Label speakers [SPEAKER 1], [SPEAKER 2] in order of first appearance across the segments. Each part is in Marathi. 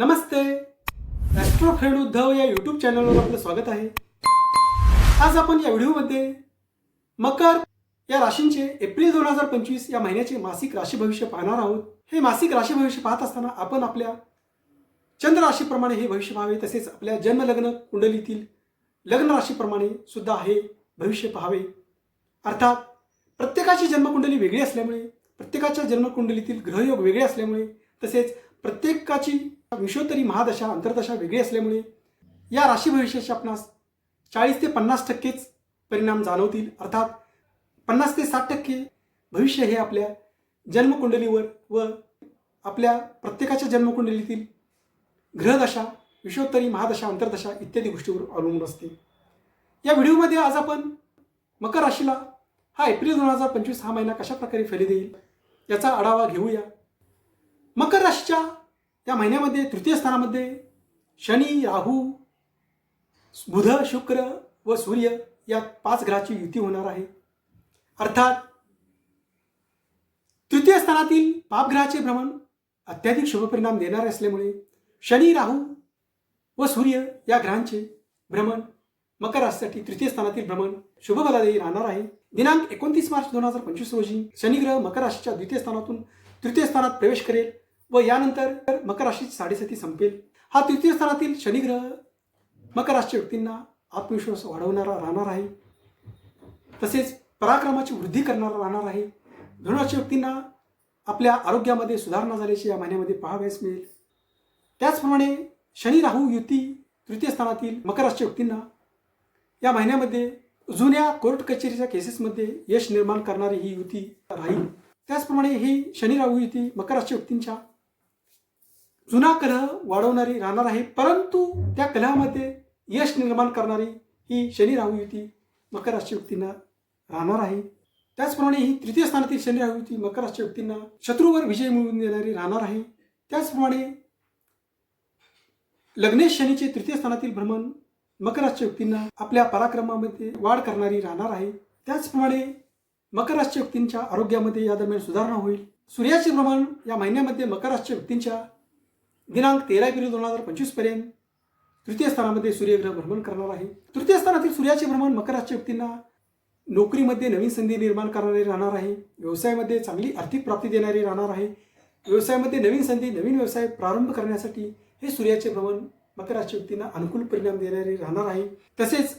[SPEAKER 1] नमस्ते. ॲस्ट्रो फ्रेंड उद्धव या यूट्यूब चॅनलवर आपलं स्वागत आहे. आज आपण या व्हिडिओमध्ये मकर या राशींचे एप्रिल दोन हजार पंचवीस या महिन्याचे मासिक राशी भविष्य पाहणार आहोत. हे मासिक राशी भविष्य पाहत असताना आपण आपल्या चंद्र राशीप्रमाणे हे भविष्य पाहावे तसेच आपल्या जन्मलग्न कुंडलीतील लग्न राशीप्रमाणे सुद्धा हे भविष्य पाहावे. अर्थात प्रत्येकाची जन्मकुंडली वेगळी असल्यामुळे प्रत्येकाच्या जन्मकुंडलीतील ग्रहयोग वेगळे असल्यामुळे तसेच प्रत्येकाची विश्वोत्तरी महादशा अंतर्दशा वेगळी असल्यामुळे या राशी भविष्याचे आपणास चाळीस ते पन्नास टक्केच परिणाम जाणवतील. अर्थात पन्नास ते साठ टक्के भविष्य हे आपल्या जन्मकुंडलीवर व आपल्या प्रत्येकाच्या जन्मकुंडलीतील ग्रहदशा विश्वोत्तरी महादशा अंतर्दशा इत्यादी गोष्टीवर अवलंबून असते. या व्हिडिओमध्ये आज आपण मकर राशीला हा एप्रिल दोन हजार पंचवीस हा महिना कशा प्रकारे फेरी देईल याचा आढावा घेऊया. मकर राशीच्या या महिन्यामध्ये तृतीय स्थानामध्ये शनी राहू बुध शुक्र व सूर्य या पाच ग्रहाची युती होणार आहे. अर्थात तृतीय स्थानातील पापग्रहाचे भ्रमण अत्याधिक शुभपरिणाम देणारे असल्यामुळे शनी राहू व सूर्य या ग्रहांचे भ्रमण मकर राशीसाठी तृतीय स्थानातील भ्रमण शुभफलदायी राहणार आहे. दिनांक एकोणतीस मार्च दोन हजार पंचवीस रोजी शनिग्रह मकर राशीच्या द्वितीय स्थानातून तृतीय स्थानात प्रवेश करेल. व यानंतर मकर राशीची साडेसाती संपेल. हा तृतीय स्थानातील शनिग्रह मकर राशीच्या व्यक्तींना आत्मविश्वास वाढवणारा राहणार आहे. तसेच पराक्रमाची वृद्धी करणारा राहणार आहे. धनुराशी व्यक्तींना आपल्या आरोग्यामध्ये सुधारणा झाल्याची या महिन्यामध्ये पाहावयास मिळेल. त्याचप्रमाणे शनी राहू युती तृतीय स्थानातील मकर राशीच्या व्यक्तींना या महिन्यामध्ये जुन्या कोर्ट कचेरीच्या केसेसमध्ये यश निर्माण करणारी ही युती राहील. त्याचप्रमाणे ही शनी राहू युती मकर राशीच्या व्यक्तींच्या जुना कलह वाढवणारी राहणार आहे परंतु त्या कलहामध्ये यश निर्माण करणारी ही शनी राहू युती मकर राशी व्यक्तींना राहणार आहे. त्याचप्रमाणे ही तृतीय स्थानातील शनी राहू युती मकर राशी व्यक्तींना शत्रूवर विजय मिळवून देणारी राहणार आहे. त्याचप्रमाणे लग्नेश शनीचे तृतीय स्थानातील भ्रमण मकर राशी व्यक्तींना आपल्या पराक्रमामध्ये वाढ करणारी राहणार आहे. त्याचप्रमाणे मकर राशी व्यक्तींच्या आरोग्यामध्ये या दरम्यान सुधारणा होईल. सूर्याचे भ्रमण या महिन्यामध्ये मकर राशीच्या व्यक्तींच्या दिनांक तेरा एप्रिल दोन हजार पंचवीसपर्यंत तृतीय स्थानामध्ये सूर्यग्रह भ्रमण करणार आहे. तृतीय स्थानातील सूर्याचे भ्रमण मकर राशीच्या व्यक्तींना नोकरीमध्ये नवीन संधी निर्माण करणारी राहणार आहे. व्यवसायामध्ये चांगली आर्थिक प्राप्ती देणारी राहणार आहे. व्यवसायामध्ये नवीन संधी नवीन व्यवसाय प्रारंभ करण्यासाठी हे सूर्याचे भ्रमण मकर राशी व्यक्तींना अनुकूल परिणाम देणारे राहणार आहे. तसेच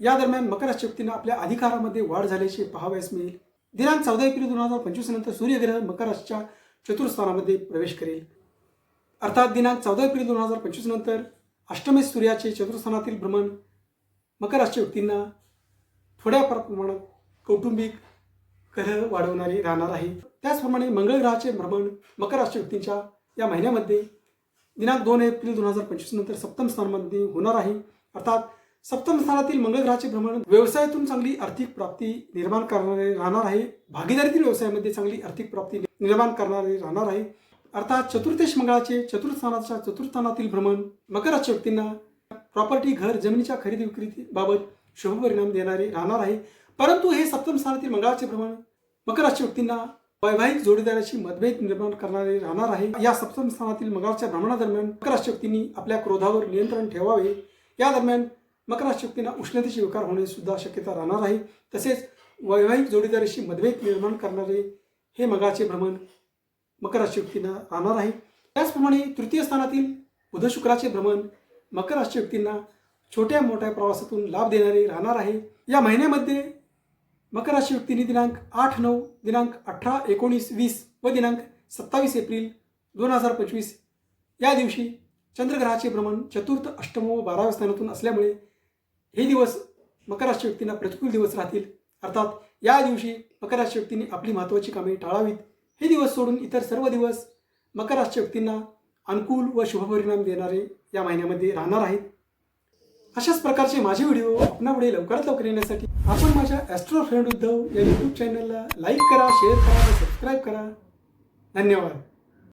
[SPEAKER 1] या दरम्यान मकर राशी व्यक्तींना आपल्या अधिकारामध्ये वाढ झाल्याचे पाहावयास मिळेल. दिनांक चौदा एप्रिल दोन हजार पंचवीस नंतर सूर्यग्रह मकर राशीच्या चतुर्थानामध्ये प्रवेश करेल. अर्थात दिनांक चौदा एप्रिल दोन हजार पंचवीस नंतर अष्टमेश सूर्याचे चतुर्थानातील भ्रमण मकर राशी व्यक्तींना थोड्या प्रमाणात कौटुंबिक कलह वाढवणारे राहणार आहे. त्याचप्रमाणे मंगळ ग्रहाचे भ्रमण मकर राशी व्यक्तींच्या या महिन्यामध्ये दिनांक दोन एप्रिल दोन हजार पंचवीस नंतर सप्तम स्थानामध्ये होणार आहे. अर्थात सप्तम स्थानातील मंगळ ग्रहाचे भ्रमण व्यवसायातून चांगली आर्थिक प्राप्ती निर्माण करणारे राहणार आहे. भागीदारीतील व्यवसायामध्ये चांगली आर्थिक प्राप्ती निर्माण करणारे राहणार आहे. अर्थात चतुर्थेश मंगळाचे चतुर्थ चतुर्थस्थानातील भ्रमण मकराच्या व्यक्तींना प्रॉपर्टी घर जमिनीच्या खरेदी विक्रीबाबत शुभ परिणाम देणारे राहणार आहे. परंतु हे सप्तम स्थानातील मंगळाचे भ्रमण मकराच्या व्यक्तींना वैवाहिक जोडीदाराशी मतभेद निर्माण करणारे राहणार आहे. या सप्तम स्थानातील मंगळाच्या भ्रमणादरम्यान मकर व्यक्तींनी आपल्या क्रोधावर नियंत्रण ठेवावे. या दरम्यान मकर राशी व्यक्तींना उष्णतेचे विकार होणे सुद्धा शक्यता राहणार आहे. तसेच वैवाहिक जोडीदाराशी मतभेद निर्माण करणारे हे मंगळाचे भ्रमण मकर राशी राहणार आहे. त्याचप्रमाणे तृतीय स्थानातील बुध शुक्राचे भ्रमण मकर राशी व्यक्तींना छोट्या मोठ्या प्रवासातून लाभ देणारे राहणार आहे. या महिन्यामध्ये मकर राशी दिनांक आठ नऊ दिनांक अठरा एकोणीस वीस व दिनांक सत्तावीस एप्रिल दोन हजार पंचवीस या दिवशी चंद्रग्रहाचे भ्रमण चतुर्थ अष्टम व बाराव्या स्थानातून असल्यामुळे हे दिवस मकर राशी व्यक्तींना प्रतिकूल दिवस राहतील. अर्थात या दिवशी मकर राशी व्यक्तींनी आपली महत्त्वाची कामे टाळावीत. हे दिवस सोडून इतर सर्व दिवस मकर राशी व्यक्तींना अनुकूल व शुभपरिणाम देणारे या महिन्यामध्ये राहणार आहेत. अशाच प्रकारचे माझे व्हिडिओ आपणापुढे लवकरात लवकर येण्यासाठी आपण माझ्या ॲस्ट्रो फ्रेंड उद्धव या यूट्यूब चॅनलला लाईक करा शेअर करा व सबस्क्राईब करा. धन्यवाद.